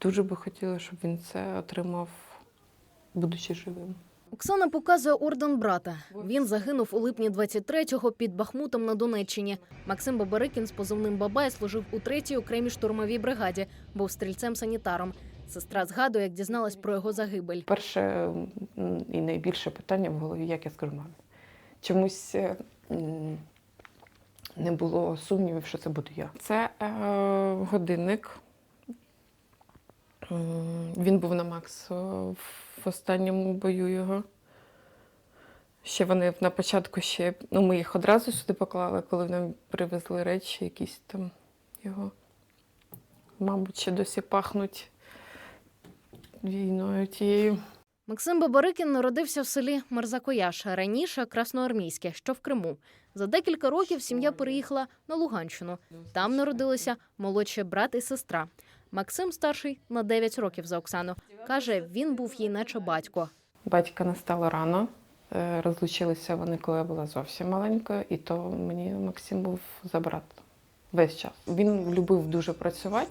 дуже би хотіла, щоб він це отримав, будучи живим. Оксана показує орден брата. Він загинув у липні 23-го під Бахмутом на Донеччині. Максим Бабарикін з позивним Бабай служив у третій окремій штурмовій бригаді, був стрільцем-санітаром. Сестра згадує, як дізналась про його загибель. Перше і найбільше питання в голові, як я скажу мамі. Чомусь е, не було сумнівів, що це буду я. Це е, годинник. Він був на Макс е, в останньому бою його. Ще вони на початку ще, ну ми їх одразу сюди поклали, коли нам привезли речі, якісь там його, мабуть, ще досі пахнуть війною тією. Максим Бабарикін народився в селі Марзакояш, раніше Красноармійське, що в Криму. За декілька років сім'я переїхала на Луганщину. Там народилися молодші брат і сестра. Максим старший на 9 років за Оксану. Каже, він був їй наче батько. Батька не стало рано. Е, Розлучилися вони, коли я була зовсім маленькою, і то мені Максим був за брат весь час. Він любив дуже працювати,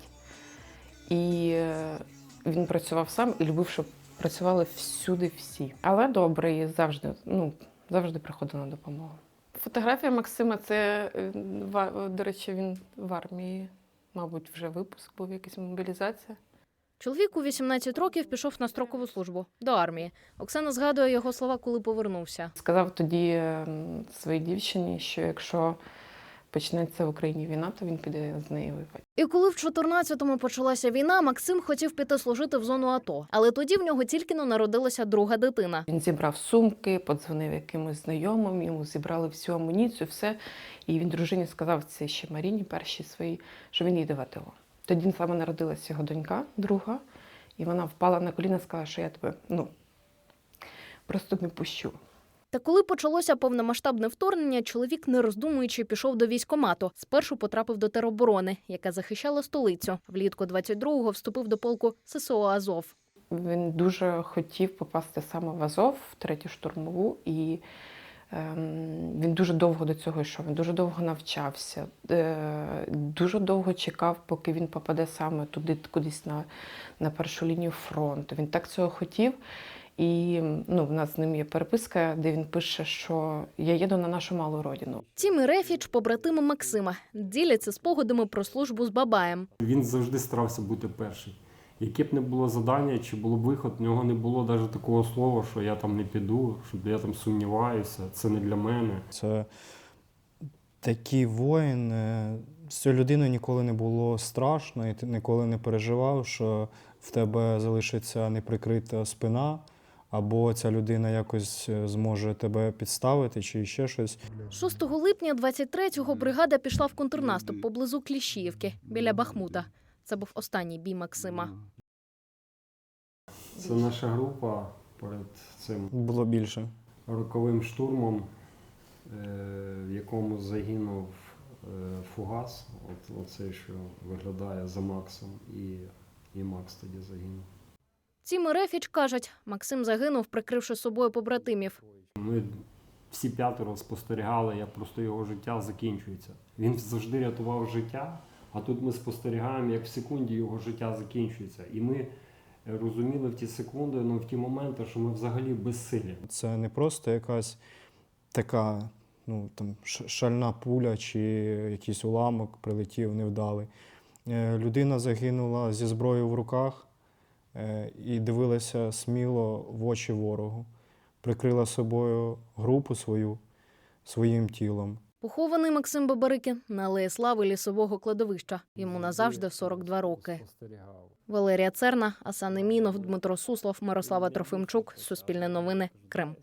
і е, він працював сам і любив, щоб працювали всюди всі. Але добре, завжди, ну, завжди приходив на допомогу. Фотографія Максима це, е, до речі, він в армії, мабуть, вже випуск був, якась мобілізація. Чоловік у 18 років пішов на строкову службу до армії. Оксана згадує його слова, коли повернувся. Сказав тоді своїй дівчині, що якщо почнеться в Україні війна, то він піде з нею воювати. І коли в 14-му почалася війна, Максим хотів піти служити в зону АТО. Але тоді в нього тільки но народилася друга дитина. Він зібрав сумки, подзвонив якимось знайомим, йому зібрали всю амуніцію, все. І він дружині сказав це ще Маріні, першій своїй, що він їде в АТО. Тоді саме народилася його донька, друга, і вона впала на коліна сказала, що я тебе ну, просто не пущу. Та коли почалося повномасштабне вторгнення, чоловік, не роздумуючи, пішов до військкомату. Спершу потрапив до тероборони, яка захищала столицю. Влітку 22-го вступив до полку ССО Азов. Він дуже хотів попасти саме в Азов, в третю штурмову, і ем, він дуже довго до цього йшов. Він дуже довго навчався, е, дуже довго чекав, поки він попаде саме туди, кудись на, на першу лінію фронту. Він так цього хотів. І ну, в нас з ним є переписка, де він пише, що я їду на нашу малу родину. Тім і Рефіч, побратими Максима, діляться спогадами про службу з Бабаєм. Він завжди старався бути перший. Яке б не було завдання, чи було б виход, в нього не було навіть такого слова, що я там не піду, що я там сумніваюся, це не для мене. Це такий воїн. е, З цією людиною ніколи не було страшно, і ти ніколи не переживав, що в тебе залишиться неприкрита спина, або ця людина якось е, зможе тебе підставити, чи ще щось. 6 липня 23-го бригада пішла в контрнаступ поблизу Кліщіївки, біля Бахмута. Це був останній бій Максима. Це наша група перед цим Було більше. роковим штурмом, е, в якому загинув е, фугас, от, оцей, що виглядає за Максом, і, і Макс тоді загинув. Тім і Рефіч кажуть, Максим загинув, прикривши собою побратимів. Ми всі п'ятеро спостерігали, як просто його життя закінчується. Він завжди рятував життя, а тут ми спостерігаємо, як в секунді його життя закінчується. І ми розуміли в ті секунди, ну в ті моменти, що ми взагалі безсилі. Це не просто якась така ну, там, шальна пуля чи якийсь уламок прилетів невдалий. Е, Людина загинула зі зброєю в руках і дивилася сміло в очі ворогу, прикрила собою групу свою своїм тілом. Похований Максим Бабарикін на алеї слави лісового кладовища. Йому назавжди 42 роки. Валерія Церна, Асан Емінов, Дмитро Суслов, Мирослава Трофимчук. Суспільне новини. Крим.